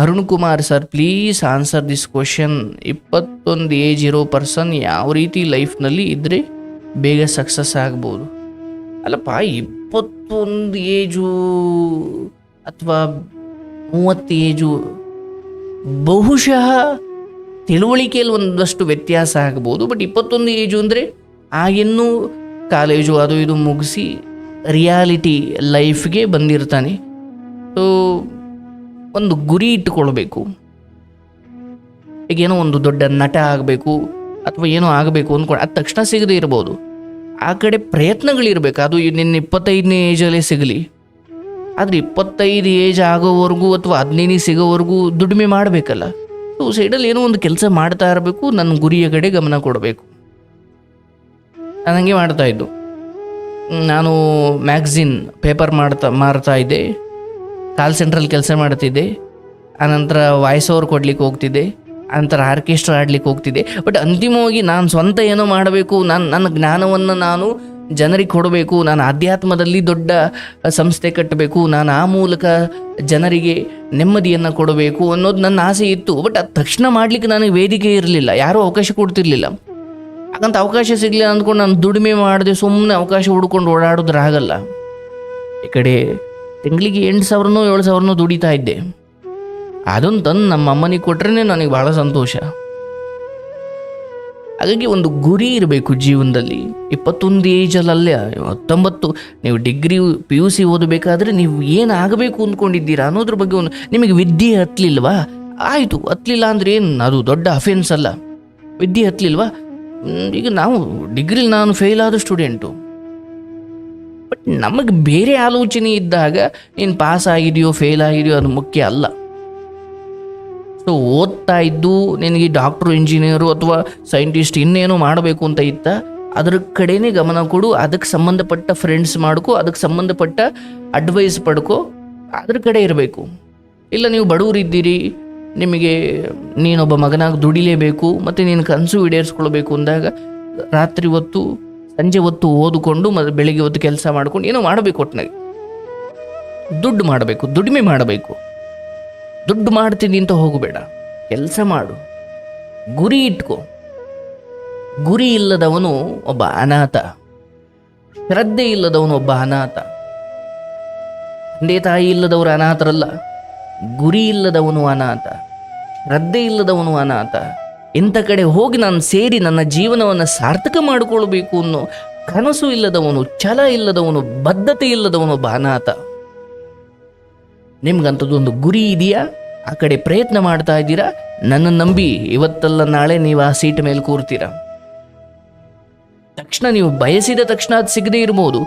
Arun Kumar sir please answer this question ಇಪ್ಪತ್ತೊಂದು age ಇರೋ person ಯಾವ ರೀತಿ ಲೈಫ್ನಲ್ಲಿ ಇದ್ದರೆ ಬೇಗ ಸಕ್ಸಸ್ ಆಗ್ಬೋದು? ಅಲ್ಲಪ್ಪ, ಇಪ್ಪತ್ತೊಂದು ಏಜು ಅಥವಾ ಮೂವತ್ತು ಏಜು ಬಹುಶಃ ತಿಳುವಳಿಕೆಯಲ್ಲಿ ಒಂದಷ್ಟು ವ್ಯತ್ಯಾಸ ಆಗ್ಬೋದು. ಬಟ್ ಇಪ್ಪತ್ತೊಂದು ಏಜು ಅಂದರೆ ಆಗಿನ್ನೂ ಕಾಲೇಜು ಅದು ಇದು ಮುಗಿಸಿ ರಿಯಾಲಿಟಿ ಲೈಫ್ಗೆ ಬಂದಿರ್ತಾನೆ. ಸೊ ಒಂದು ಗುರಿ ಇಟ್ಟುಕೊಳ್ಬೇಕು. ಈಗೇನೋ ಒಂದು ದೊಡ್ಡ ನಟ ಆಗಬೇಕು ಅಥವಾ ಏನೋ ಆಗಬೇಕು ಅಂದ್ಕೊಂಡು ಅದು ತಕ್ಷಣ ಸಿಗದೇ ಇರ್ಬೋದು. ಆ ಕಡೆ ಪ್ರಯತ್ನಗಳಿರಬೇಕು ಅದು ನಿನ್ನ ಇಪ್ಪತ್ತೈದನೇ ಏಜಲ್ಲೇ ಸಿಗಲಿ. ಆದರೆ ಇಪ್ಪತ್ತೈದು ಏಜ್ ಆಗೋವರೆಗೂ ಅಥವಾ ಹದಿನೈದು ಸಿಗೋವರೆಗೂ ದುಡಿಮೆ ಮಾಡಬೇಕಲ್ಲ. ಸೊ ಸೈಡಲ್ಲಿ ಏನೋ ಒಂದು ಕೆಲಸ ಮಾಡ್ತಾ ಇರಬೇಕು. ನನ್ನ ಗುರಿಯ ಕಡೆ ಗಮನ ಕೊಡಬೇಕು. ನಾನು ಹಂಗೆ ಮಾಡ್ತಾ ಇದ್ದು. ನಾನು ಮ್ಯಾಗ್ಝಿನ್ ಪೇಪರ್ ಮಾಡ್ತಾ ಮಾರ್ತಾ ಇದ್ದೆ. ಕಾಲ್ ಸೆಂಟ್ರಲ್ಲಿ ಕೆಲಸ ಮಾಡ್ತಿದ್ದೆ. ಆನಂತರ ವಾಯ್ಸ್ ಓವರ್ ಕೊಡ್ಲಿಕ್ಕೆ ಹೋಗ್ತಿದ್ದೆ. ಆನಂತರ ಆರ್ಕೆಸ್ಟ್ರಾ ಆಡ್ಲಿಕ್ಕೆ ಹೋಗ್ತಿದ್ದೆ. ಬಟ್ ಅಂತಿಮವಾಗಿ ನಾನು ಸ್ವಂತ ಏನೋ ಮಾಡಬೇಕು, ನಾನು, ನನ್ನ ಜ್ಞಾನವನ್ನು ನಾನು ಜನರಿಗೆ ಕೊಡಬೇಕು, ನಾನು ಆಧ್ಯಾತ್ಮದಲ್ಲಿ ದೊಡ್ಡ ಸಂಸ್ಥೆ ಕಟ್ಟಬೇಕು, ನಾನು ಆ ಮೂಲಕ ಜನರಿಗೆ ನೆಮ್ಮದಿಯನ್ನು ಕೊಡಬೇಕು ಅನ್ನೋದು ನನ್ನ ಆಸೆ ಇತ್ತು. ಬಟ್ ಅದು ತಕ್ಷಣ ಮಾಡಲಿಕ್ಕೆ ನನಗೆ ವೇದಿಕೆ ಇರಲಿಲ್ಲ, ಯಾರೂ ಅವಕಾಶ ಕೊಡ್ತಿರ್ಲಿಲ್ಲ. ಹಾಗಂತ ಅವಕಾಶ ಸಿಗಲಿಲ್ಲ ಅಂದ್ಕೊಂಡು ನಾನು ದುಡಿಮೆ ಮಾಡದೆ ಸುಮ್ಮನೆ ಅವಕಾಶ ಹುಡ್ಕೊಂಡು ಓಡಾಡೋದ್ರಾಗಲ್ಲ. ಈ ಕಡೆ ತಿಂಗಳಿಗೆ ಎಂಟು ಸಾವಿರನೂ ಏಳು ಸಾವಿರನೂ ದುಡಿತಾ ಇದ್ದೆ. ಅದನ್ನು ತಂದು ನಮ್ಮ ಅಮ್ಮನಿಗೆ ಕೊಟ್ರೇ ನನಗೆ ಭಾಳ ಸಂತೋಷ. ಹಾಗಾಗಿ ಒಂದು ಗುರಿ ಇರಬೇಕು ಜೀವನದಲ್ಲಿ. ಇಪ್ಪತ್ತೊಂದು ಏಜಲ್ಲೇ ಹತ್ತೊಂಬತ್ತು, ನೀವು ಡಿಗ್ರಿ ಪಿ ಯು ಸಿ ಓದಬೇಕಾದ್ರೆ ನೀವು ಏನಾಗಬೇಕು ಅಂದ್ಕೊಂಡಿದ್ದೀರಾ ಅನ್ನೋದ್ರ ಬಗ್ಗೆ ಒಂದು ನಿಮಗೆ ವಿದ್ಯೆ ಹತ್ತಲಿಲ್ವಾ ಆಯಿತು ಹತ್ತಲಿಲ್ಲ ಅಂದರೆ ಏನು? ಅದು ದೊಡ್ಡ ಅಫೆನ್ಸ್ ಅಲ್ಲ. ವಿದ್ಯೆ ಹತ್ತಲಿಲ್ವಾ ಈಗ ನಾವು ಡಿಗ್ರಿಲಿ ನಾನು ಫೇಲ್ ಆದ ಸ್ಟೂಡೆಂಟು ಬಟ್ ನಮಗೆ ಬೇರೆ ಆಲೋಚನೆ ಇದ್ದಾಗ ನೀನು ಪಾಸ್ ಆಗಿದೆಯೋ ಫೇಲ್ ಆಗಿದೆಯೋ ಅದು ಮುಖ್ಯ ಅಲ್ಲ. ಸೊ ಓದ್ತಾ ಇದ್ದು ನಿನಗೆ ಡಾಕ್ಟ್ರು ಇಂಜಿನಿಯರು ಅಥವಾ ಸೈಂಟಿಸ್ಟ್ ಇನ್ನೇನು ಮಾಡಬೇಕು ಅಂತ ಇತ್ತ, ಅದ್ರ ಕಡೆನೇ ಗಮನ ಕೊಡು ಅದಕ್ಕೆ ಸಂಬಂಧಪಟ್ಟ ಫ್ರೆಂಡ್ಸ್ ಮಾಡ್ಕೊ ಅದಕ್ಕೆ ಸಂಬಂಧಪಟ್ಟ ಅಡ್ವೈಸ್ ಪಡ್ಕೋ, ಅದ್ರ ಕಡೆ ಇರಬೇಕು. ಇಲ್ಲ ನೀವು ಬಡವರಿದ್ದೀರಿ, ನಿಮಗೆ ನೀನೊಬ್ಬ ಮಗನಾಗಿ ದುಡಿಲೇಬೇಕು, ಮತ್ತು ನೀನು ಕನಸು ಈಡೇರಿಸ್ಕೊಳ್ಬೇಕು ಅಂದಾಗ, ರಾತ್ರಿ ಹೊತ್ತು ಸಂಜೆ ಹೊತ್ತು ಓದಿಕೊಂಡು ಮತ್ತು ಬೆಳಿಗ್ಗೆ ಹೊತ್ತು ಕೆಲಸ ಮಾಡ್ಕೊಂಡು ಏನೋ ಮಾಡಬೇಕು ಒಟ್ಟಿನಾಗೆ ದುಡ್ಡು ಮಾಡಬೇಕು, ದುಡಿಮೆ ಮಾಡಬೇಕು. ದುಡ್ಡು ಮಾಡ್ತೀನಿ ಅಂತ ಹೋಗಬೇಡ. ಕೆಲಸ ಮಾಡು. ಗುರಿ ಇಟ್ಕೋ. ಗುರಿ ಇಲ್ಲದವನು ಒಬ್ಬ ಅನಾಥ. ಶ್ರದ್ಧೆ ಇಲ್ಲದವನು ಒಬ್ಬ ಅನಾಥ. ತಂದೆ ತಾಯಿ ಇಲ್ಲದವರು ಅನಾಥರಲ್ಲ. ಗುರಿ ಇಲ್ಲದವನು ಅನಾಥ. ಶ್ರದ್ಧೆ ಇಲ್ಲದವನು ಅನಾಥ. ಇಂಥ ಕಡೆ ಹೋಗಿ ನಾನು ಸೇರಿ ನನ್ನ ಜೀವನವನ್ನು ಸಾರ್ಥಕ ಮಾಡಿಕೊಳ್ಬೇಕು ಅನ್ನೋ ಕನಸು ಇಲ್ಲದವನು, ಛಲ ಇಲ್ಲದವನು, ಬದ್ಧತೆ ಇಲ್ಲದವನು ಬಾನಾತ. ನಿಮ್ಗಂಥದ್ದು ನಿಮ್ಗಂಥದ್ದೊಂದು ಗುರಿ ಇದೆಯಾ? ಆ ಕಡೆ ಪ್ರಯತ್ನ ಮಾಡ್ತಾ ಇದ್ದೀರಾ? ನನ್ನ ನಂಬಿ ಇವತ್ತಲ್ಲ ನಾಳೆ ನೀವು ಆ ಸೀಟ್ ಮೇಲೆ ಕೂರ್ತೀರಾ? ತಕ್ಷಣ ನೀವು ಬಯಸಿದ ತಕ್ಷಣ ಅದು ಸಿಗದೇ ಇರ್ಬೋದು.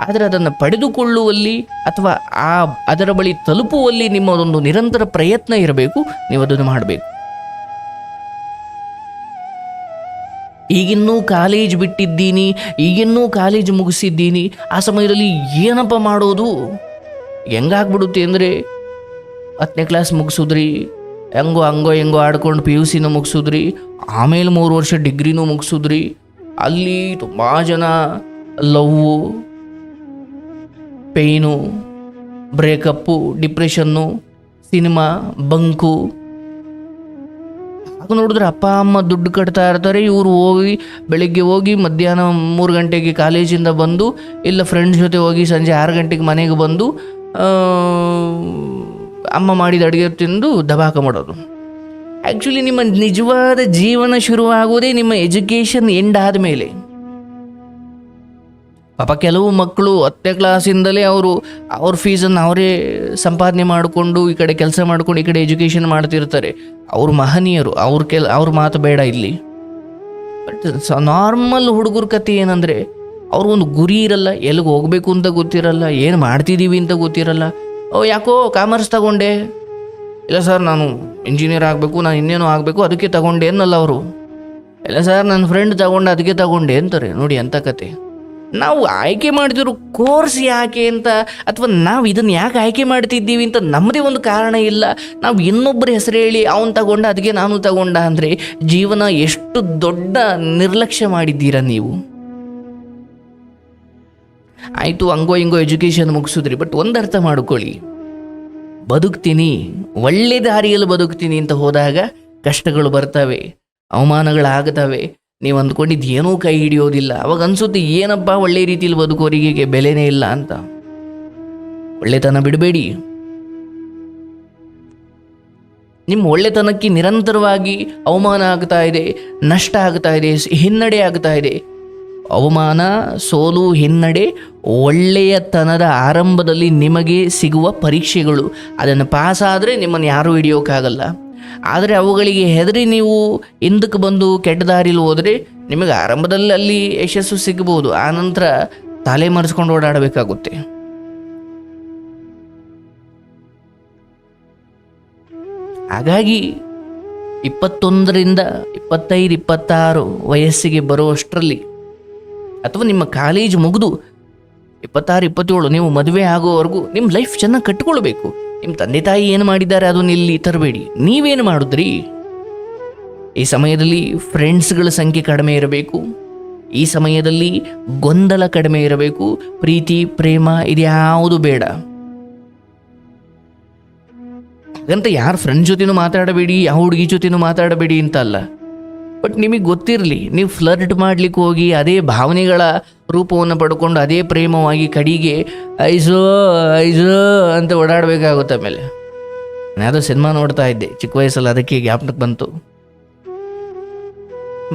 ಆದರೆ ಅದನ್ನು ಪಡೆದುಕೊಳ್ಳುವಲ್ಲಿ ಅಥವಾ ಆ ಅದರ ಬಳಿ ತಲುಪುವಲ್ಲಿ ನಿಮ್ಮದೊಂದು ನಿರಂತರ ಪ್ರಯತ್ನ ಇರಬೇಕು. ನೀವು ಅದನ್ನು ಮಾಡಬೇಕು. ಈಗಿನ್ನೂ ಕಾಲೇಜ್ ಬಿಟ್ಟಿದ್ದೀನಿ, ಈಗಿನ್ನೂ ಕಾಲೇಜ್ ಮುಗಿಸಿದ್ದೀನಿ. ಆ ಸಮಯದಲ್ಲಿ ಏನಪ್ಪ ಮಾಡೋದು? ಹೆಂಗಾಗ್ಬಿಡುತ್ತೆ ಅಂದರೆ, ಹತ್ತನೇ ಕ್ಲಾಸ್ ಮುಗಿಸಿದ್ರಿ, ಹೆಂಗೋ ಹಂಗೋ ಹೆಂಗೋ ಆಡ್ಕೊಂಡು ಪಿ ಯು ಸಿನೂ ಮುಗಿಸಿದ್ರಿ, ಆಮೇಲೆ ಮೂರು ವರ್ಷ ಡಿಗ್ರಿನೂ ಮುಗಿಸಿದ್ರಿ. ಅಲ್ಲಿ ತುಂಬ ಜನ love pain breakup, depression, cinema, bunk ಆಗ ನೋಡಿದ್ರೆ ಅಪ್ಪ, ಅಮ್ಮ ದುಡ್ಡು ಕಟ್ತಾ ಇರ್ತಾರೆ. ಇವರು ಹೋಗಿ ಬೆಳಿಗ್ಗೆ ಹೋಗಿ ಮಧ್ಯಾಹ್ನ ಮೂರು ಗಂಟೆಗೆ ಕಾಲೇಜಿಂದ ಬಂದು, ಇಲ್ಲ ಫ್ರೆಂಡ್ಸ್ ಜೊತೆ ಹೋಗಿ ಸಂಜೆ ಆರು ಗಂಟೆಗೆ ಮನೆಗೆ ಬಂದು ಅಮ್ಮ ಮಾಡಿದ ಅಡುಗೆ ತಿಂದು ದಬಾಕ ಮಾಡೋದು. ಆ್ಯಕ್ಚುಲಿ ನಿಮ್ಮ ನಿಜವಾದ ಜೀವನ ಶುರುವಾಗೋದೇ ನಿಮ್ಮ ಎಜುಕೇಷನ್ ಎಂಡ್ ಆದಮೇಲೆ. ಪಾಪ ಕೆಲವು ಮಕ್ಕಳು ಹತ್ತನೇ ಕ್ಲಾಸಿಂದಲೇ ಅವರು, ಅವ್ರ ಫೀಸನ್ನು ಅವರೇ ಸಂಪಾದನೆ ಮಾಡಿಕೊಂಡು, ಈ ಕಡೆ ಕೆಲಸ ಮಾಡ್ಕೊಂಡು, ಈ ಕಡೆ ಎಜುಕೇಷನ್ ಮಾಡ್ತಿರ್ತಾರೆ. ಅವ್ರ ಮಹನೀಯರು, ಅವ್ರ ಕೆಲ, ಅವ್ರ ಮಾತು ಬೇಡ ಇಲ್ಲಿ. ಬಟ್ ನಾರ್ಮಲ್ ಹುಡುಗರ ಕತೆ ಏನಂದರೆ ಅವ್ರಿಗೊಂದು ಗುರಿ ಇರಲ್ಲ, ಎಲ್ಲಿಗೆ ಹೋಗಬೇಕು ಅಂತ ಗೊತ್ತಿರಲ್ಲ, ಏನು ಮಾಡ್ತಿದ್ದೀವಿ ಅಂತ ಗೊತ್ತಿರಲ್ಲ. ಓ, ಯಾಕೋ ಕಾಮರ್ಸ್ ತಗೊಂಡೆ. ಇಲ್ಲ ಸರ್ ನಾನು ಇಂಜಿನಿಯರ್ ಆಗಬೇಕು, ನಾನು ಇನ್ನೇನೋ ಆಗಬೇಕು, ಅದಕ್ಕೆ ತಗೊಂಡೆ ಅನ್ನಲ್ಲ ಅವರು. ಇಲ್ಲ ಸರ್ ನನ್ನ ಫ್ರೆಂಡ್ ತಗೊಂಡೆ ಅದಕ್ಕೆ ತಗೊಂಡೆ ಅಂತಾರೆ. ನೋಡಿ ಅಂಥ ಕತೆ ನಾವು ಆಯ್ಕೆ ಮಾಡಿದ್ರು ಕೋರ್ಸ್ ಯಾಕೆ ಅಂತ ಅಥವಾ ನಾವು ಇದನ್ನು ಯಾಕೆ ಆಯ್ಕೆ ಮಾಡ್ತಿದ್ದೀವಿ ಅಂತ ನಮ್ಮದೇ ಒಂದು ಕಾರಣ ಇಲ್ಲ. ನಾವು ಇನ್ನೊಬ್ಬರ ಹೆಸರು ಹೇಳಿ ಅವನು ತಗೊಂಡ ಅದಕ್ಕೆ ನಾನು ತಗೊಂಡ ಅಂದರೆ ಜೀವನ ಎಷ್ಟು ದೊಡ್ಡ ನಿರ್ಲಕ್ಷ್ಯ ಮಾಡಿದ್ದೀರಾ ನೀವು? ಆಯಿತು, ಹಂಗೋ ಹಿಂಗೋ ಎಜುಕೇಷನ್ ಮುಗಿಸಿದ್ರಿ, ಬಟ್ ಒಂದು ಅರ್ಥ ಮಾಡ್ಕೊಳ್ಳಿ. ಬದುಕ್ತೀನಿ, ಒಳ್ಳೆ ದಾರಿಯಲ್ಲಿ ಬದುಕ್ತೀನಿ ಅಂತ ಹೋದಾಗ ಕಷ್ಟಗಳು ಬರ್ತವೆ, ಅವಮಾನಗಳಾಗ್ತವೆ ನೀವು ಅಂದ್ಕೊಂಡಿದ್ದು ಏನೂ ಕೈ ಹಿಡಿಯೋದಿಲ್ಲ. ಅವಾಗ ಅನ್ಸುತ್ತೆ, ಏನಪ್ಪ ಒಳ್ಳೆ ರೀತಿಯಲ್ಲಿ ಬದುಕೋರಿಗೆ ಬೆಲೆನೇ ಇಲ್ಲ ಅಂತ. ಒಳ್ಳೆತನ ಬಿಡಬೇಡಿ. ನಿಮ್ಮ ಒಳ್ಳೆತನಕ್ಕೆ ನಿರಂತರವಾಗಿ ಅವಮಾನ ಆಗ್ತಾ ಇದೆ, ನಷ್ಟ ಆಗ್ತಾ ಇದೆ, ಹಿನ್ನಡೆ ಆಗ್ತಾ ಇದೆ. ಅವಮಾನ, ಸೋಲು, ಹಿನ್ನಡೆ ಒಳ್ಳೆಯತನದ ಆರಂಭದಲ್ಲಿ ನಿಮಗೆ ಸಿಗುವ ಪರೀಕ್ಷೆಗಳು. ಅದನ್ನು ಪಾಸ್ ಆದರೆ ನಿಮ್ಮನ್ನು ಯಾರೂ ಹಿಡಿಯೋಕ್ಕಾಗಲ್ಲ. ಆದರೆ ಅವುಗಳಿಗೆ ಹೆದರಿ ನೀವು ಹಿಂದಕ್ಕೆ ಬಂದು ಕೆಟ್ಟ ದಾರಿಲಿ ಹೋದರೆ ನಿಮಗೆ ಆರಂಭದಲ್ಲಿ ಅಲ್ಲಿ ಯಶಸ್ಸು ಸಿಗಬಹುದು. ಆನಂತರ ತಲೆ ಮರೆಸ್ಕೊಂಡು ಓಡಾಡಬೇಕಾಗುತ್ತೆ. ಹಾಗಾಗಿ ಇಪ್ಪತ್ತೊಂದರಿಂದ ಇಪ್ಪತ್ತೈದು, ಇಪ್ಪತ್ತಾರು ವಯಸ್ಸಿಗೆ ಬರುವಷ್ಟರಲ್ಲಿ ಅಥವಾ ನಿಮ್ಮ ಕಾಲೇಜ್ ಮುಗಿದು ಇಪ್ಪತ್ತಾರು, ಇಪ್ಪತ್ತೇಳು ನೀವು ಮದುವೆ ಆಗೋವರೆಗೂ ನಿಮ್ಮ ಲೈಫ್ ಚೆನ್ನಾಗಿ ಕಟ್ಕೊಳ್ಬೇಕು ನಿಮ್ಮ ತಂದೆ ತಾಯಿ ಏನು ಮಾಡಿದ್ದಾರೆ ಅದನ್ನು ಇಲ್ಲಿ ತರಬೇಡಿ. ನೀವೇನು ಮಾಡಿದ್ರಿ? ಈ ಸಮಯದಲ್ಲಿ ಫ್ರೆಂಡ್ಸ್ಗಳ ಸಂಖ್ಯೆ ಕಡಿಮೆ ಇರಬೇಕು. ಈ ಸಮಯದಲ್ಲಿ ಗೊಂದಲ ಕಡಿಮೆ ಇರಬೇಕು. ಪ್ರೀತಿ, ಪ್ರೇಮ ಇದ್ಯಾವುದು ಬೇಡ. ಅಂತ ಯಾರು ಫ್ರೆಂಡ್ ಜೊತೆನೂ ಮಾತಾಡಬೇಡಿ, ಯಾವ ಹುಡುಗಿ ಜೊತೆನೂ ಮಾತಾಡಬೇಡಿ ಅಂತ ಅಲ್ಲ. ಬಟ್ ನಿಮಗೆ ಗೊತ್ತಿರಲಿ, ನೀವು ಫ್ಲರ್ಟ್ ಮಾಡ್ಲಿಕ್ಕೆ ಹೋಗಿ ಅದೇ ಭಾವನೆಗಳ ರೂಪವನ್ನು ಪಡ್ಕೊಂಡು ಅದೇ ಪ್ರೇಮವಾಗಿ ಕಡಿಗೆ, ಐಸೋ ಐಸೋ ಅಂತ ಓಡಾಡಬೇಕಾಗುತ್ತೆ ಆಮೇಲೆ. ಯಾವುದೋ ಸಿನಿಮಾ ನೋಡ್ತಾ ಇದ್ದೆ, ಚಿಕ್ಕ ವಯಸ್ಸಲ್ಲಿ, ಅದಕ್ಕೆ ಜ್ಞಾಪನಕ್ಕೆ ಬಂತು.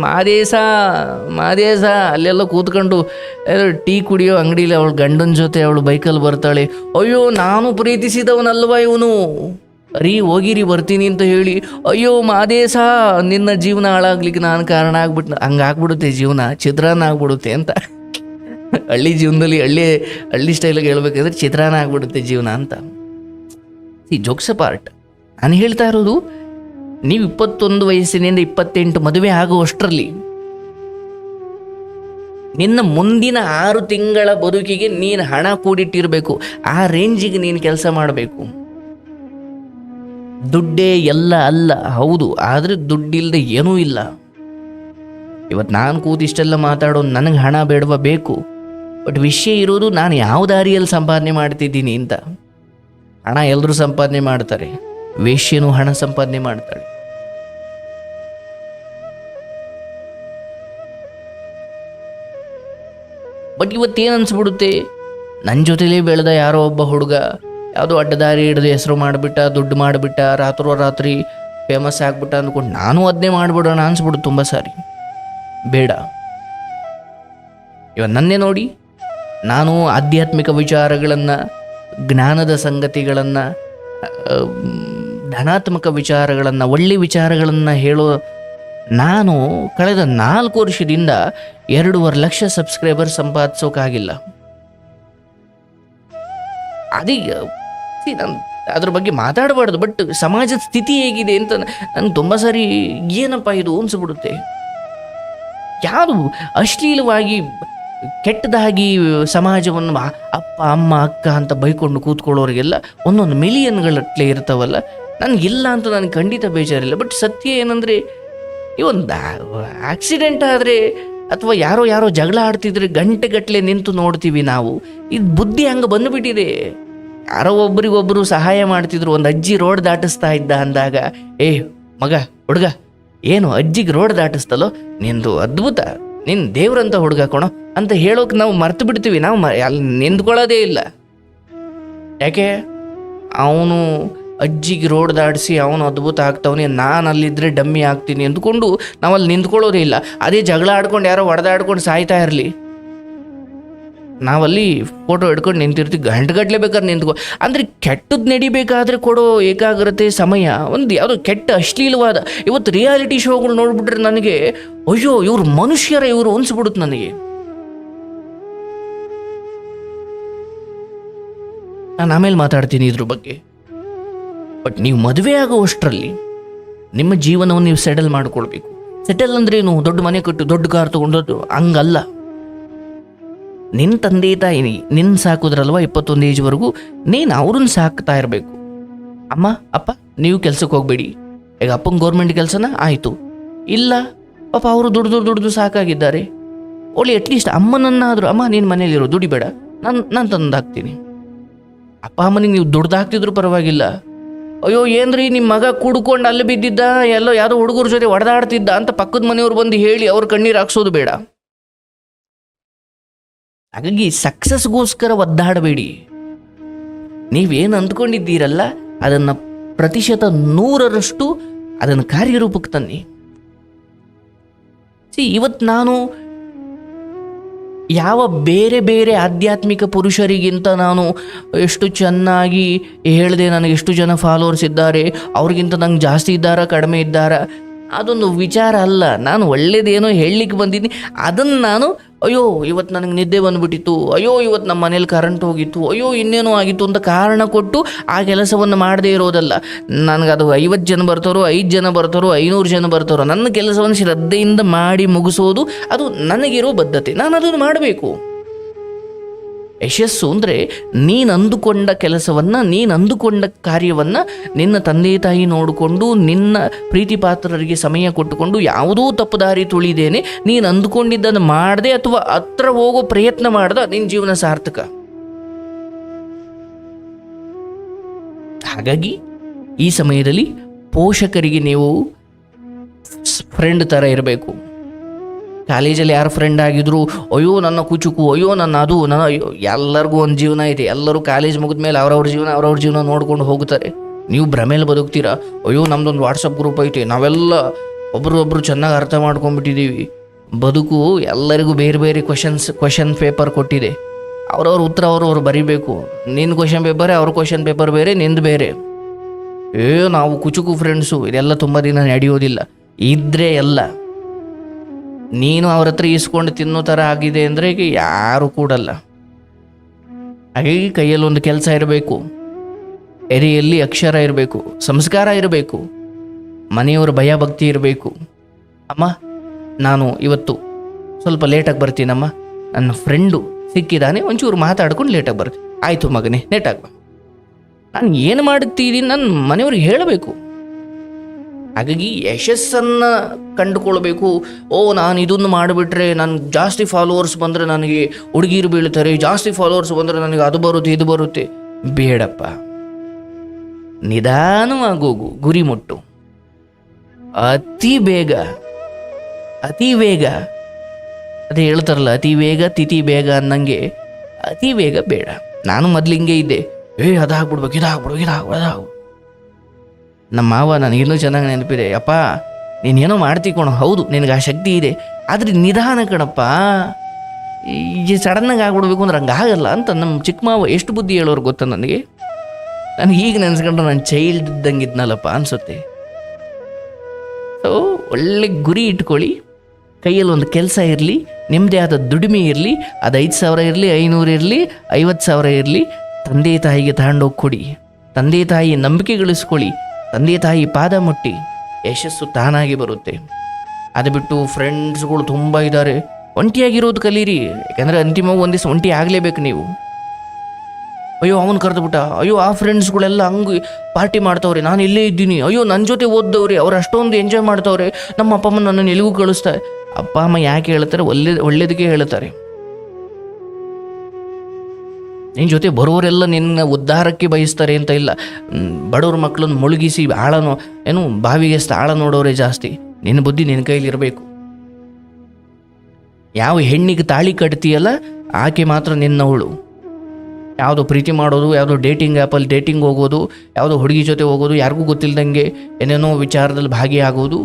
ಮಾದೇಶ ಮಾದೇಶ ಅಲ್ಲೆಲ್ಲ ಕೂತ್ಕೊಂಡು ಟೀ ಕುಡಿಯೋ ಅಂಗಡಿಲಿ ಅವಳು ಗಂಡನ ಜೊತೆ ಅವಳು ಬೈಕಲ್ಲಿ ಬರ್ತಾಳೆ. ಅಯ್ಯೋ, ನಾನು ಪ್ರೀತಿಸಿದವನಲ್ವ ಇವನು? ರೀ, ಹೋಗಿರಿ, ಬರ್ತೀನಿ ಅಂತ ಹೇಳಿ, ಅಯ್ಯೋ ಮಾದೇಶ ನಿನ್ನ ಜೀವನ ಹಾಳಾಗ್ಲಿಕ್ಕೆ ನಾನು ಕಾರಣ ಆಗ್ಬಿಟ್ಟು ಹಂಗಾಗ್ಬಿಡುತ್ತೆ ಜೀವನ, ಚಿತ್ರಾನ್ನ ಆಗ್ಬಿಡುತ್ತೆ ಅಂತ. ಹಳ್ಳಿ ಜೀವನದಲ್ಲಿ ಹಳ್ಳಿ ಹಳ್ಳಿ ಸ್ಟೈಲಿಗೆ ಹೇಳ್ಬೇಕಾದ್ರೆ ಚಿತ್ರಾನ್ನ ಆಗ್ಬಿಡುತ್ತೆ ಜೀವನ ಅಂತ. ಈ ಜೋಕ್ಸ್ ಪಾರ್ಟ್ ನಾನು ಹೇಳ್ತಾ ಇರೋದು, ನೀವು ಇಪ್ಪತ್ತೊಂದು ವಯಸ್ಸಿನಿಂದ ಇಪ್ಪತ್ತೆಂಟು ಮದುವೆ ಆಗುವಷ್ಟರಲ್ಲಿ, ನಿನ್ನ ಮುಂದಿನ ಆರು ತಿಂಗಳ ಬದುಕಿಗೆ ನೀನು ಹಣ ಕೂಡಿಟ್ಟಿರಬೇಕು, ಆ ರೇಂಜಿಗೆ ನೀನು ಕೆಲಸ ಮಾಡಬೇಕು. ದುಡ್ಡೇ ಎಲ್ಲ ಅಲ್ಲ. ಹೌದು, ಆದರೆ ದುಡ್ಡಿಲ್ಲದೆ ಏನೂ ಇಲ್ಲ. ಇವತ್ತು ನಾನು ಕೂತು ಇಷ್ಟೆಲ್ಲ ಮಾತಾಡೋ ನನಗೆ ಹಣ ಬೇಡವ ಬೇಕು? ಬಟ್ ವಿಷಯ ಇರೋದು ನಾನು ಯಾವ ದಾರಿಯಲ್ಲಿ ಸಂಪಾದನೆ ಮಾಡ್ತಿದ್ದೀನಿ ಅಂತ. ಹಣ ಎಲ್ಲರೂ ಸಂಪಾದನೆ ಮಾಡ್ತಾರೆ. ವೇಶ್ಯನು ಹಣ ಸಂಪಾದನೆ ಮಾಡ್ತಾಳೆ. ಬಟ್ ಇವತ್ತೇನು ಅನಿಸ್ಬಿಡುತ್ತೆ? ನನ್ನ ಜೊತೆಲೇ ಬೆಳೆದ ಯಾರೋ ಒಬ್ಬ ಹುಡುಗ ಯಾವುದೋ ಅಡ್ಡದಾರಿ ಹಿಡಿದು ಹೆಸರು ಮಾಡಿಬಿಟ್ಟ, ದುಡ್ಡು ಮಾಡಿಬಿಟ್ಟ, ರಾತ್ರೋ ರಾತ್ರಿ ಫೇಮಸ್ ಆಗ್ಬಿಟ್ಟ ಅಂದ್ಕೊಂಡು ನಾನು ಅದನ್ನೇ ಮಾಡಿಬಿಡೋಣ ಅನ್ಸ್ಬಿಡು ತುಂಬ ಸಾರಿ. ಬೇಡ. ಇವಾಗ ನನ್ನೇ ನೋಡಿ. ನಾನು ಆಧ್ಯಾತ್ಮಿಕ ವಿಚಾರಗಳನ್ನು, ಜ್ಞಾನದ ಸಂಗತಿಗಳನ್ನು ಧನಾತ್ಮಕ ವಿಚಾರಗಳನ್ನು, ಒಳ್ಳೆ ವಿಚಾರಗಳನ್ನು ಹೇಳೋ ನಾನು ಕಳೆದ ನಾಲ್ಕು ವರ್ಷದಿಂದ ಎರಡೂವರೆ ಲಕ್ಷ ಸಬ್ಸ್ಕ್ರೈಬರ್ ಸಂಪಾದಿಸೋಕ್ಕಾಗಿಲ್ಲ ಅದೀಗ see, ನಾನು ಅದ್ರ ಬಗ್ಗೆ ಮಾತಾಡಬಾರ್ದು ಬಟ್ ಸಮಾಜದ ಸ್ಥಿತಿ ಹೇಗಿದೆ ಅಂತ ನನಗೆ ತುಂಬ ಸಾರಿ ಏನಪ್ಪ ಇದು ಅನಿಸ್ಬಿಡುತ್ತೆ. ಯಾರು ಅಶ್ಲೀಲವಾಗಿ ಕೆಟ್ಟದಾಗಿ ಸಮಾಜವನ್ನು ಅಪ್ಪ ಅಮ್ಮ ಅಕ್ಕ ಅಂತ ಬೈಕೊಂಡು ಕೂತ್ಕೊಳ್ಳೋರಿಗೆಲ್ಲ ಒಂದೊಂದು ಮಿಲಿಯನ್ಗಳಟ್ಲೆ ಇರ್ತಾವಲ್ಲ ನನಗಿಲ್ಲ ಅಂತ ನನಗೆ ಖಂಡಿತ ಬೇಜಾರಿಲ್ಲ ಬಟ್ ಸತ್ಯ ಏನಂದರೆ ಒಂದು ಆಕ್ಸಿಡೆಂಟ್ ಆದರೆ ಅಥವಾ ಯಾರೋ ಯಾರೋ ಜಗಳ ಆಡ್ತಿದ್ರೆ ಗಂಟೆಗಟ್ಟಲೆ ನಿಂತು ನೋಡ್ತೀವಿ ನಾವು ಇದು ಬುದ್ಧಿ ಹಂಗೆ ಬಂದುಬಿಟ್ಟಿದೆ. ಯಾರೋ ಒಬ್ರಿಗೊಬ್ಬರು ಸಹಾಯ ಮಾಡ್ತಿದ್ರು, ಒಂದು ಅಜ್ಜಿ ರೋಡ್ ದಾಟಿಸ್ತಾ ಇದ್ದ ಅಂದಾಗ, ಏ, ಮಗ, ಹುಡುಗ, ಏನು ಅಜ್ಜಿಗೆ ರೋಡ್ ದಾಟಿಸ್ತಲೋ? ನಿಂದು ಅದ್ಭುತ, ನಿನ್ ದೇವ್ರಂತ ಹುಡುಗ ಕೊಣೋ ಅಂತ ಹೇಳೋಕೆ ನಾವು ಮರ್ತು ಬಿಡ್ತೀವಿ, ನಾವು ಅಲ್ಲಿ ನಿಂತ್ಕೊಳ್ಳೋದೇ ಇಲ್ಲ. ಯಾಕೆ? ಅವನು ಅಜ್ಜಿಗೆ ರೋಡ್ ದಾಟಿಸಿ ಅವನು ಅದ್ಭುತ ಆಗ್ತಾವನೆ, ನಾನು ಅಲ್ಲಿದ್ದರೆ ಡಮ್ಮಿ ಆಗ್ತೀನಿ ಅಂದ್ಕೊಂಡು ನಾವಲ್ಲಿ ನಿಂತ್ಕೊಳ್ಳೋದೇ ಇಲ್ಲ. ಅದೇ ಜಗಳ ಆಡ್ಕೊಂಡು ಯಾರೋ ಹೊಡೆದಾಡ್ಕೊಂಡು ಸಾಯ್ತಾ ಇರಲಿ. ನಾವಲ್ಲಿ ಫೋಟೋ ಹಿಡ್ಕೊಂಡು ನಿಂತಿರ್ತೀವಿ. ಗಂಟೆಗಟ್ಟಲೆ ಬೇಕಾದ್ರೆ ನಿಂತ್ಕೊ ಅಂದರೆ ಕೆಟ್ಟದ್ದು ನಡಿಬೇಕಾದ್ರೆ ಕೊಡೋ ಏಕಾಗ್ರತೆ, ಸಮಯ, ಒಂದು ಯಾವುದೋ ಕೆಟ್ಟ ಅಶ್ಲೀಲವಾದ ಇವತ್ತು ರಿಯಾಲಿಟಿ ಶೋಗಳು ನೋಡಿಬಿಟ್ರೆ ನನಗೆ, ಅಯ್ಯೋ, ಇವರು ಮನುಷ್ಯರ ಇವರು ಅನಿಸ್ಬಿಡುತ್ತೆ ನನಗೆ. ನಾನು ಆಮೇಲೆ ಮಾತಾಡ್ತೀನಿ ಇದ್ರ ಬಗ್ಗೆ. ಬಟ್ ನೀವು ಮದುವೆ ಆಗುವಷ್ಟರಲ್ಲಿ ನಿಮ್ಮ ಜೀವನವನ್ನು ನೀವು ಸೆಟಲ್ ಮಾಡ್ಕೊಳ್ಬೇಕು. ಸೆಟಲ್ ಅಂದ್ರೆ ಏನು? ದೊಡ್ಡ ಮನೆ ಕಟ್ಟು, ದೊಡ್ಡ ಕಾರ್ ತಗೊಂಡದ್ದು ಹಂಗಲ್ಲ. ನಿನ್ನ ತಂದೆ ತಾಯಿ ನಿನ್ನ ಸಾಕೋದ್ರಲ್ವ ಇಪ್ಪತ್ತೊಂದು ಏಜ್ವರೆಗೂ ನೀನು ಅವ್ರನ್ನ ಸಾಕ್ತಾ ಇರಬೇಕು. ಅಮ್ಮ, ಅಪ್ಪ, ನೀವು ಕೆಲ್ಸಕ್ಕೆ ಹೋಗಬೇಡಿ. ಈಗ ಅಪ್ಪನ ಗೌರ್ಮೆಂಟ್ ಕೆಲಸನ ಆಯಿತು. ಇಲ್ಲ, ಪಾಪ ಅವರು ದುಡ್ದು ದುಡ್ದು ಸಾಕಾಗಿದ್ದಾರೆ. ಒಳ್ಳೆ ಅಟ್ಲೀಸ್ಟ್ ಅಮ್ಮನನ್ನಾದರೂ, ಅಮ್ಮ ನೀನು ಮನೇಲಿರೋ ದುಡಿಬೇಡ. ನಾನು ನಾನು ತಂದು ಹಾಕ್ತೀನಿ. ಅಪ್ಪ, ಅಮ್ಮನಿಗೆ ನೀವು ದುಡ್ದು ಹಾಕ್ತಿದ್ರು ಪರವಾಗಿಲ್ಲ. ಅಯ್ಯೋ, ಏನ್ರಿ ನಿಮ್ಮ ಮಗ ಕುಡ್ಕೊಂಡು ಅಲ್ಲಿ ಬಿದ್ದಿದ್ದ? ಎಲ್ಲೋ ಯಾವುದೋ ಹುಡುಗರ ಜೊತೆ ಹೊಡೆದಾಡ್ತಿದ್ದ ಅಂತ ಪಕ್ಕದ ಮನೆಯವ್ರು ಬಂದು ಹೇಳಿ ಅವ್ರ ಕಣ್ಣೀರು ಹಾಕ್ಸೋದು ಬೇಡ. ಹಾಗಾಗಿ ಸಕ್ಸಸ್ಗೋಸ್ಕರ ಒದ್ದಾಡಬೇಡಿ. ನೀವೇನು ಅಂದ್ಕೊಂಡಿದ್ದೀರಲ್ಲ, ಅದನ್ನು ಪ್ರತಿಶತ ನೂರರಷ್ಟು ಅದನ್ನು ಕಾರ್ಯರೂಪಕ್ಕೆ ತನ್ನಿ. ಸಿ ಇವತ್ತು ನಾನು ಯಾವ ಬೇರೆ ಬೇರೆ ಆಧ್ಯಾತ್ಮಿಕ ಪುರುಷರಿಗಿಂತ ನಾನು ಎಷ್ಟು ಚೆನ್ನಾಗಿ ಹೇಳಿದೆ, ನನಗೆ ಎಷ್ಟು ಜನ ಫಾಲೋವರ್ಸ್ ಇದ್ದಾರೆ, ಅವ್ರಿಗಿಂತ ನಂಗೆ ಜಾಸ್ತಿ ಇದ್ದಾರಾ, ಕಡಿಮೆ ಇದ್ದಾರಾ, ಅದೊಂದು ವಿಚಾರ ಅಲ್ಲ. ನಾನು ಒಳ್ಳೇದೇನೋ ಹೇಳಲಿಕ್ಕೆ ಬಂದಿದ್ದೀನಿ. ಅದನ್ನು ನಾನು ಅಯ್ಯೋ ಇವತ್ತು ನನಗೆ ನಿದ್ದೆ ಬಂದುಬಿಟ್ಟಿತ್ತು. ಅಯ್ಯೋ ಇವತ್ತು ನಮ್ಮ ಮನೇಲಿ ಕರೆಂಟ್ ಹೋಗಿತ್ತು. ಅಯ್ಯೋ, ಇನ್ನೇನೋ ಆಗಿತ್ತು ಅಂತ ಕಾರಣ ಕೊಟ್ಟು ಆ ಕೆಲಸವನ್ನು ಮಾಡದೇ ಇರೋದಲ್ಲ. ನನಗೆ ಅದು ಐವತ್ತು ಜನ ಬರ್ತಾರೋ, ಐದು ಜನ ಬರ್ತಾರೋ, ಐನೂರು ಜನ ಬರ್ತಾರೋ, ನನ್ನ ಕೆಲಸವನ್ನು ಶ್ರದ್ಧೆಯಿಂದ ಮಾಡಿ ಮುಗಿಸೋದು ಅದು ನನಗಿರೋ ಬದ್ಧತೆ. ನಾನು ಅದನ್ನು ಮಾಡಬೇಕು. ಯಶಸ್ಸು ಅಂದರೆ ನೀನು ಅಂದುಕೊಂಡ ಕೆಲಸವನ್ನು ನೀನು ಅಂದುಕೊಂಡ ಕಾರ್ಯವನ್ನು ನಿನ್ನ ತಂದೆ ತಾಯಿ ನೋಡಿಕೊಂಡು, ನಿನ್ನ ಪ್ರೀತಿ ಪಾತ್ರರಿಗೆ ಸಮಯ ಕೊಟ್ಟುಕೊಂಡು ಯಾವುದೂ ತಪ್ಪು ದಾರಿ ತುಳಿದೇನೆ ನೀನು ಅಂದುಕೊಂಡಿದ್ದನ್ನು ಮಾಡದೆ ಅಥವಾ ಹತ್ರ ಹೋಗೋ ಪ್ರಯತ್ನ ಮಾಡ್ದ ನಿನ್ನ ಜೀವನ ಸಾರ್ಥಕ. ಹಾಗಾಗಿ ಈ ಸಮಯದಲ್ಲಿ ಪೋಷಕರಿಗೆ ನೀವು ಫ್ರೆಂಡ್ ಥರ ಇರಬೇಕು. ಕಾಲೇಜಲ್ಲಿ ಯಾರು ಫ್ರೆಂಡ್ ಆಗಿದ್ರು, ಅಯ್ಯೋ, ನನ್ನ ಕುಚುಕು, ಅಯ್ಯೋ, ನನ್ನ ಅದು, ನನ್ನ ಎಲ್ಲರಿಗೂ ಒಂದು ಜೀವನ ಇದೆ ಎಲ್ಲರೂ ಕಾಲೇಜ್ ಮುಗಿದ ಮೇಲೆ ಅವ್ರವ್ರ ಜೀವನ ಅವ್ರವ್ರ ಜೀವನ ನೋಡ್ಕೊಂಡು ಹೋಗ್ತಾರೆ ನೀವು ಭ್ರಮೇಲಿ ಬದುಕ್ತೀರಾ? ಅಯ್ಯೋ, ನಮ್ದೊಂದು ವಾಟ್ಸಪ್ ಗ್ರೂಪ್ ಐತೆ. ನಾವೆಲ್ಲ ಒಬ್ರೊಬ್ರು ಚೆನ್ನಾಗಿ ಅರ್ಥ ಮಾಡ್ಕೊಂಡ್ಬಿಟ್ಟಿದ್ದೀವಿ. ಬದುಕು ಎಲ್ಲರಿಗೂ ಬೇರೆ ಬೇರೆ ಕ್ವಶನ್ಸ್ ಕ್ವಶನ್ ಪೇಪರ್ ಕೊಟ್ಟಿದೆ. ಅವ್ರವ್ರ ಉತ್ತರ ಅವ್ರವ್ರು ಬರಿಬೇಕು. ನಿನ್ನ ಕ್ವಶನ್ ಪೇಪರೇ ಅವ್ರ ಕ್ವಶನ್ ಪೇಪರ್ ಬೇರೆ, ನಿಂದು ಬೇರೆ. ಏ, ನಾವು ಕುಚುಕು ಫ್ರೆಂಡ್ಸು ಇದೆಲ್ಲ ತುಂಬ ದಿನ ನಡೆಯೋದಿಲ್ಲ. ಇದ್ರೆ ಎಲ್ಲ. ನೀನು ಅವ್ರ ಹತ್ರ ಈಸ್ಕೊಂಡು ತಿನ್ನೋ ಥರ ಆಗಿದೆ ಅಂದರೆ ಈಗ ಯಾರು ಕೂಡಲ್ಲ. ಹಾಗಾಗಿ ಕೈಯಲ್ಲಿ ಒಂದು ಕೆಲಸ ಇರಬೇಕು. ಎದೆಯಲ್ಲಿ ಅಕ್ಷರ ಇರಬೇಕು, ಸಂಸ್ಕಾರ ಇರಬೇಕು. ಮನೆಯವರ ಭಯ ಭಕ್ತಿ ಇರಬೇಕು. ಅಮ್ಮ, ನಾನು ಇವತ್ತು ಸ್ವಲ್ಪ ಲೇಟಾಗಿ ಬರ್ತೀನಮ್ಮ. ನನ್ನ ಫ್ರೆಂಡು ಸಿಕ್ಕಿದ್ದಾನೆ ಒಂಚೂರು ಮಾತಾಡ್ಕೊಂಡು ಲೇಟಾಗಿ ಬರ್ತೀನಿ. ಆಯಿತು ಮಗನೇ ಲೇಟಾಗಿ ನಾನು ಏನು ಮಾಡ್ತಿದ್ದೀನಿ ನನ್ನ ಮನೆಯವ್ರಿಗೆ ಹೇಳಬೇಕು. ಹಾಗಾಗಿ ಯಶಸ್ಸನ್ನು ಕಂಡುಕೊಳ್ಬೇಕು. ಓ, ನಾನು ಇದನ್ನು ಮಾಡಿಬಿಟ್ರೆ ನಾನು ಜಾಸ್ತಿ ಫಾಲೋವರ್ಸ್ ಬಂದರೆ ನನಗೆ ಹುಡುಗಿರು ಬೀಳ್ತಾರೆ, ಜಾಸ್ತಿ ಫಾಲೋವರ್ಸ್ ಬಂದರೆ ನನಗೆ ಅದು ಬರುತ್ತೆ, ಇದು ಬರುತ್ತೆ. ಬೇಡಪ್ಪ. ನಿಧಾನವಾಗೋಗು ಗುರಿ ಮುಟ್ಟು. ಅತಿ ಬೇಗ, ಅತಿ ವೇಗ ಅದೇ ಹೇಳ್ತಾರಲ್ಲ, ಅತಿ ವೇಗ ತಿಥಿ ಬೇಗ ಅನ್ನಂಗೆ ಅತಿ ವೇಗ ಬೇಡ. ನಾನು ಮೊದಲಿಂಗೆ ಹಿಂಗೆ ಇದ್ದೆ. ಏ ಅದಾಗ್ಬಿಡ್ಬೇಕು, ಇದಾಗ್ಬಿಡ್ಬೇಕು ಇದಾಗ್ಬಿಡು ಅದಾಗ್ಬಿಡು ನಮ್ಮ ಮಾವ ನನಗಿನ್ನೂ ಚೆನ್ನಾಗಿ ನೆನಪಿದೆ. ಅಪ್ಪ, ನೀನೇನೋ ಮಾಡ್ತಿ ಕಣೋ. ಹೌದು, ನಿನಗೆ ಆ ಶಕ್ತಿ ಇದೆ. ಆದರೆ ನಿಧಾನ ಕಣಪ್ಪ. ಈ ಸಡನ್ನಾಗಿ ಆಗ್ಬಿಡ್ಬೇಕು ಅಂದ್ರೆ ಹಂಗೆ ಆಗಲ್ಲ ಅಂತ ನಮ್ಮ ಚಿಕ್ಕ ಮಾವ ಎಷ್ಟು ಬುದ್ಧಿ ಹೇಳೋರು ಗೊತ್ತಾ ನನಗೆ? ನನಗೆ ಈಗ ನೆನೆಸ್ಕೊಂಡ್ರೆ ನಾನು ಚೈಲ್ಡ್ ಇದ್ದಂಗೆ ಇದ್ನಲ್ಲಪ್ಪ ಅನಿಸುತ್ತೆ. ಸೊ ಒಳ್ಳೆ ಗುರಿ ಇಟ್ಕೊಳ್ಳಿ. ಕೈಯಲ್ಲಿ ಒಂದು ಕೆಲಸ ಇರಲಿ, ನಿಮ್ಮದೇ ಆದ ದುಡಿಮೆ ಇರಲಿ, ಅದು ಐದು ಸಾವಿರ ಇರಲಿ, ಐನೂರು ಇರಲಿ, ಐವತ್ತು ಸಾವಿರ ಇರಲಿ, ತಂದೆ ತಾಯಿಗೆ ತಗೊಂಡೋಗಿ ಕೊಡಿ. ತಂದೆ ತಾಯಿ ನಂಬಿಕೆ ಗಳಿಸ್ಕೊಳ್ಳಿ. ತಂದೆ ತಾಯಿ ಪಾದ ಮುಟ್ಟಿ ಯಶಸ್ಸು ತಾನಾಗಿ ಬರುತ್ತೆ. ಅದು ಬಿಟ್ಟು ಫ್ರೆಂಡ್ಸ್ಗಳು ತುಂಬ ಇದ್ದಾರೆ ಒಂಟಿಯಾಗಿರೋದು ಕಲೀರಿ. ಯಾಕಂದರೆ ಅಂತಿಮವಾಗಿ ಒಂದು ದಿವಸ ಒಂಟಿ ಆಗಲೇಬೇಕು ನೀವು. ಅಯ್ಯೋ, ಅವನು ಕರೆದುಬಿಟ್ಟ. ಅಯ್ಯೋ, ಆ ಫ್ರೆಂಡ್ಸ್ಗಳೆಲ್ಲ ಹಂಗೆ ಪಾರ್ಟಿ ಮಾಡ್ತವ್ರೆ. ನಾನು ಇಲ್ಲೇ ಇದ್ದೀನಿ. ಅಯ್ಯೋ ನನ್ನ ಜೊತೆ ಓದ್ದವ್ರೆ. ಅವ್ರು ಅಷ್ಟೊಂದು ಎಂಜಾಯ್ ಮಾಡ್ತವ್ರೆ. ನಮ್ಮ ಅಪ್ಪ ಅಮ್ಮ ನನ್ನನ್ನು ಎಲ್ಲಿಗೂ ಕಳಿಸ್ತಾರೆ. ಅಪ್ಪ ಅಮ್ಮ ಯಾಕೆ ಹೇಳ್ತಾರೆ? ಒಳ್ಳೆ, ಒಳ್ಳೇದಕ್ಕೆ ಹೇಳ್ತಾರೆ. ನಿನ್ನ ಜೊತೆ ಬರೋರೆಲ್ಲ ನಿನ್ನ ಉದ್ಧಾರಕ್ಕೆ ಬಯಸ್ತಾರೆ ಅಂತ ಇಲ್ಲ. ಬಡವ್ರ ಮಕ್ಕಳನ್ನು ಮುಳುಗಿಸಿ ಆಳನೋ ಏನು, ಬಾವಿಗೆ ಆಳ ನೋಡೋರೇ ಜಾಸ್ತಿ. ನಿನ್ನ ಬುದ್ಧಿ ನಿನ್ನ ಕೈಲಿ ಇರಬೇಕು. ಯಾವ ಹೆಣ್ಣಿಗೆ ತಾಳಿ ಕಟ್ತೀಯಲ್ಲ, ಆಕೆ ಮಾತ್ರ ನಿನ್ನವಳು. ಯಾವುದೋ ಪ್ರೀತಿ ಮಾಡೋದು, ಯಾವುದೋ ಡೇಟಿಂಗ್ ಆ್ಯಪಲ್ಲಿ ಡೇಟಿಂಗ್ ಹೋಗೋದು, ಯಾವುದೋ ಹುಡುಗಿ ಜೊತೆ ಹೋಗೋದು, ಯಾರಿಗೂ ಗೊತ್ತಿಲ್ಲದಂಗೆ ಏನೇನೋ ವಿಚಾರದಲ್ಲಿ ಭಾಗಿಯಾಗೋದು.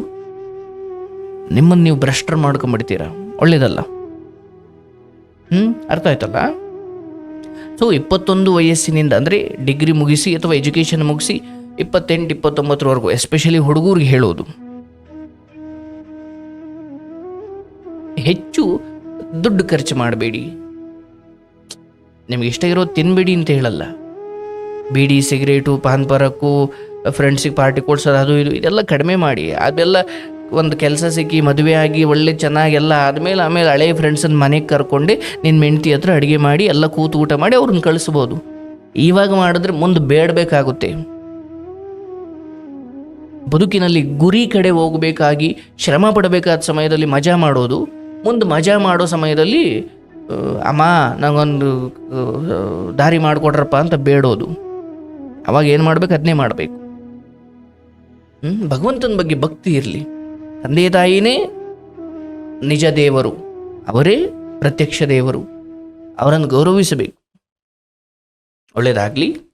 ನಿಮ್ಮನ್ನು ನೀವು ಭ್ರಷ್ಟರು ಮಾಡ್ಕೊಂಬಿಡ್ತೀರಾ? ಒಳ್ಳೇದಲ್ಲ. ಹ್ಞೂ ಅರ್ಥ ಆಯ್ತಲ್ಲ? ಸೊ ಇಪ್ಪತ್ತೊಂದು ವಯಸ್ಸಿನಿಂದ, ಅಂದರೆ ಡಿಗ್ರಿ ಮುಗಿಸಿ ಅಥವಾ ಎಜುಕೇಷನ್ ಮುಗಿಸಿ ಇಪ್ಪತ್ತೆಂಟು, ಇಪ್ಪತ್ತೊಂಬತ್ತರವರೆಗೂ ಎಸ್ಪೆಷಲಿ ಹುಡುಗರಿಗೆ ಹೇಳೋದು. ಹೆಚ್ಚು ದುಡ್ಡು ಖರ್ಚು ಮಾಡಬೇಡಿ. ನಿಮಗೆ ಇಷ್ಟ ಇರೋದು ತಿನ್ಬೇಡಿ ಅಂತ ಹೇಳಲ್ಲ. ಬೀಡಿ, ಸಿಗರೇಟು, ಪಾನ್ ಪರಕ್ಕು ಫ್ರೆಂಡ್ಸಿಗೆ ಪಾರ್ಟಿ ಕೊಡ್ಸೋದು, ಅದು, ಇದು, ಇದೆಲ್ಲ ಕಡಿಮೆ ಮಾಡಿ. ಅದೆಲ್ಲ ಒಂದು ಕೆಲಸ ಸಿಕ್ಕಿ ಮದುವೆ ಆಗಿ ಒಳ್ಳೆ ಚೆನ್ನಾಗೆಲ್ಲ ಆದಮೇಲೆ ಆಮೇಲೆ ಹಳೆ ಫ್ರೆಂಡ್ಸನ್ನ ಮನೆಗೆ ಕರ್ಕೊಂಡು ನಿನ್ನ ಹೆಂಡತಿ ಹತ್ರ ಅಡುಗೆ ಮಾಡಿ ಎಲ್ಲ ಕೂತು ಊಟ ಮಾಡಿ ಅವ್ರನ್ನ ಕಳಿಸ್ಬೋದು. ಇವಾಗ ಮಾಡಿದ್ರೆ ಮುಂದೆ ಬೇಡಬೇಕಾಗುತ್ತೆ. ಬದುಕಿನಲ್ಲಿ ಗುರಿ ಕಡೆ ಹೋಗಬೇಕಾಗಿ ಶ್ರಮ ಪಡಬೇಕಾದ ಸಮಯದಲ್ಲಿ ಮಜಾ ಮಾಡೋದು. ಮುಂದೆ ಮಜಾ ಮಾಡೋ ಸಮಯದಲ್ಲಿ ಅಮ್ಮ, ನಂಗೊಂದು ದಾರಿ ಮಾಡಿಕೊಡ್ರಪ್ಪ ಅಂತ ಬೇಡೋದು. ಅವಾಗ ಏನು ಮಾಡ್ಬೇಕು? ಅದನ್ನೇ ಮಾಡಬೇಕು? ಭಗವಂತನ ಬಗ್ಗೆ ಭಕ್ತಿ ಇರಲಿ. ತಂದೆ ತಾಯಿನೇ ನಿಜ ದೇವರು ಅವರೇ ಪ್ರತ್ಯಕ್ಷ ದೇವರು ಅವರನ್ನು ಗೌರವಿಸಬೇಕು. ಒಳ್ಳೆಯದಾಗಲಿ.